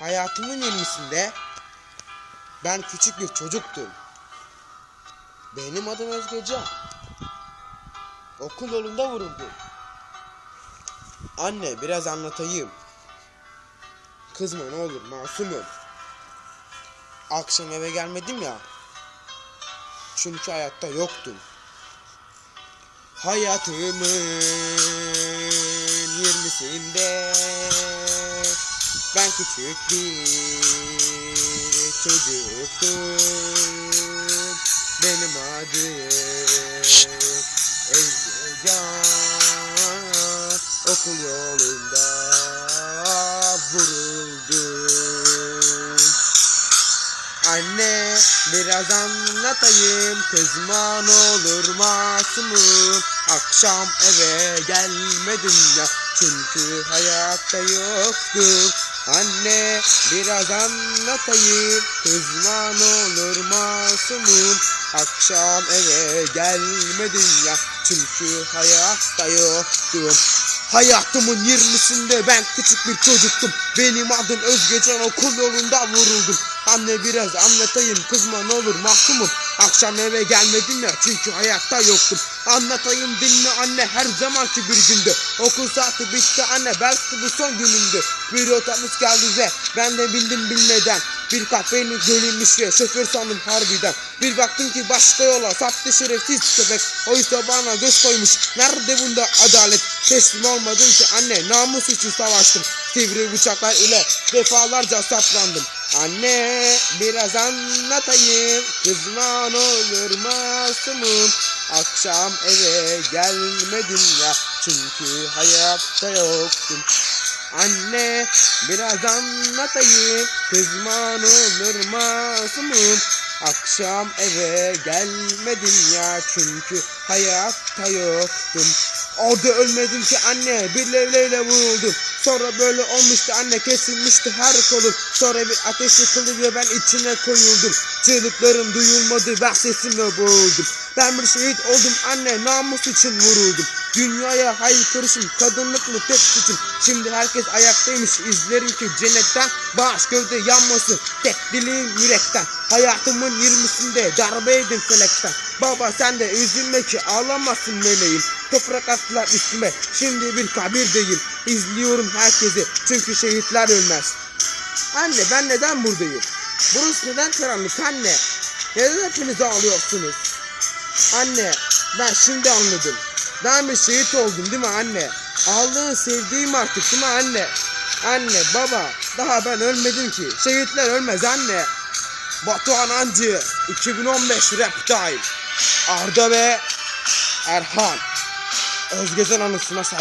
Hayatımın yirmisinde ben küçük bir çocuktum. Benim adım Özgecan. Okul yolunda vuruldum. Anne biraz anlatayım. Kızma ne olur masumum. Akşam eve gelmedim ya. Çünkü hayatta yoktum. Hayatımın yirmisinde ben küçük bir çocuktum. Benim adım Ezgican. Okul yolunda vuruldum. Anne biraz anlatayım kızma ne olur masumum Akşam eve gelmedim ya çünkü hayatta yoktum biraz anlatayım kızma ne olur masumum Akşam eve gelmedim ya çünkü hayatta yoktum Hayatımın yirmisinde ben küçük bir çocuktum. Benim adım Özgecan okul yolunda vuruldum. Anne biraz anlatayım kızma ne olur mahkumum. Akşam eve gelmedim ya çünkü hayatta yoktum. Anlatayım dinle anne her zamanki bir günde. Okul saati bitti anne belki bu son günümdü. Bir otobüs geldi ve ben de bindim bilmeden. Bir kahveni bölünmüş ve şoför sandım harbiden. Bir baktım ki başka yola saptı şerefsiz köpek. Oysa bana göz koymuş. Nerede bunda adalet? Teslim olmadım ki anne namus için savaştım. Sivri bıçaklar ile defalarca saplandım. Anne biraz anlatayım. Kızma ne olur masumum. Akşam eve gelmedim ya. Çünkü hayatta yoktum. Anne biraz anlatayım kızma ne olur masumum Akşam eve gelmedim ya çünkü hayatta yoktum Orada ölmedim ki anne. Bir levleyle vuruldum Sonra böyle olmuştu anne. Kesilmişti her kolum Sonra bir ateş yıkıldı ve ben içine koyuldum. Çığlıklarım duyulmadı. Ben sesimle boğuldum. Ben bir şehit oldum anne. Namus için vuruldum. Dünyaya haykırışım kadınlık mı tek suçum. Şimdi herkes ayaktaymış. İzlerim ki cennetten Bağış gövde yanmasın. Tek dileğim yürekten. Hayatımın yirmisinde darbe yedim felekten. Baba sen de üzülme ki ağlamasın meleğim Toprak attılar üstüme şimdi bir kabirdeyim İzliyorum herkesi çünkü şehitler ölmez Anne ben neden buradayım? Burası neden karanlık anne? Neden hepiniz ağlıyorsunuz? Anne ben şimdi anladım. Ben bir şehit oldum değil mi anne? Aldığın sevdiğim artık değil mi anne? Anne baba daha ben ölmedim ki. Şehitler ölmez anne. Batuhan Ancı 2015 Rap Time Arda ve Erhan Özgecan anısına saygı